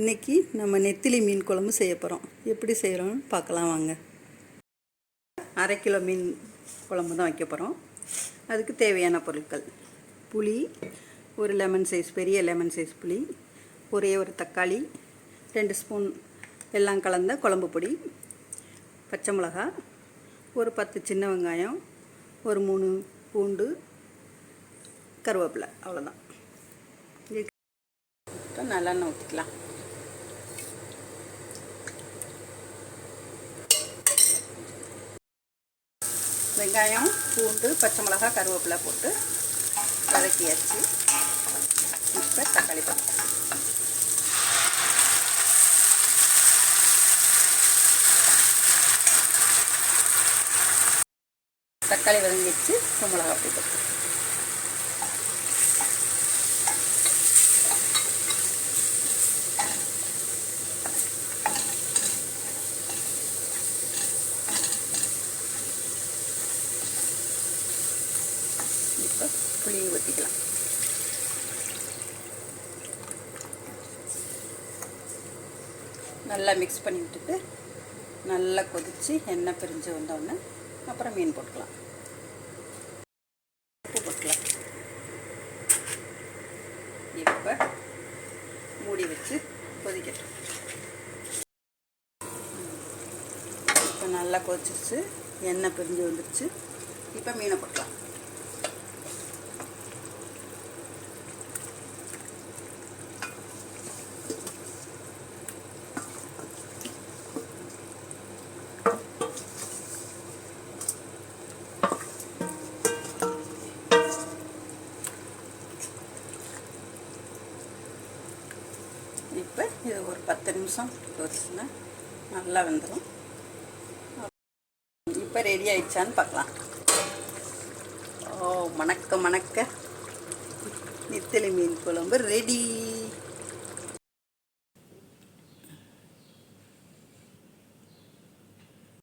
இன்னைக்கு நம்ம நெத்திலி மீன் குழம்பு செய்ய போகிறோம் எப்படி செய்கிறோம்னு பார்க்கலாம் வாங்க. அரை கிலோ மீன் குழம்பு தான் வைக்க போகிறோம் அதுக்கு தேவையான பொருட்கள். புளி ஒரு லெமன் சைஸ் பெரிய லெமன் சைஸ் புளி ஒரே ஒரு தக்காளி ரெண்டு ஸ்பூன் எல்லாம் கலந்த குழம்பு பொடி பச்சை மிளகா ஒரு பத்து சின்ன வெங்காயம் ஒரு மூணு பூண்டு கருவேப்பிலை. அவ்வளோதான் இப்போ நல்லெண்ணெய் ஊற்றிக்கலாம் வெங்காயம் பூண்டு பச்சை மிளகாய் கருவேப்பிலை போட்டு வதக்கியாச்சு. இப்போ தக்காளி பழம். தக்காளி வதங்கிடுச்சு. வச்சு மிளகா போட்டு. இப்போ புளி ஊற்றிக்கலாம் நல்லா மிக்ஸ் பண்ணி விட்டுட்டு நல்லா கொதித்து எண்ணெய் பிரிஞ்சு வந்தோடனே அப்புறம் மீன் போட்டுக்கலாம். உப்பு போட்டுக்கலாம். இப்போ மூடி வச்சு கொதிக்கட்டும். இப்போ நல்லா கொதிச்சிருச்சு. எண்ணெய் பிரிஞ்சு வந்துருச்சு. இப்போ மீனை போட்டுக்கலாம். இப்போ இது ஒரு பத்து நிமிஷம் வச்சுன்னா நல்லா வெந்துடும் இப்போ ரெடி ஆயிடுச்சான்னு பார்க்கலாம். ஓ மணக்க மணக்க நித்தலி மீன் குழம்பு ரெடி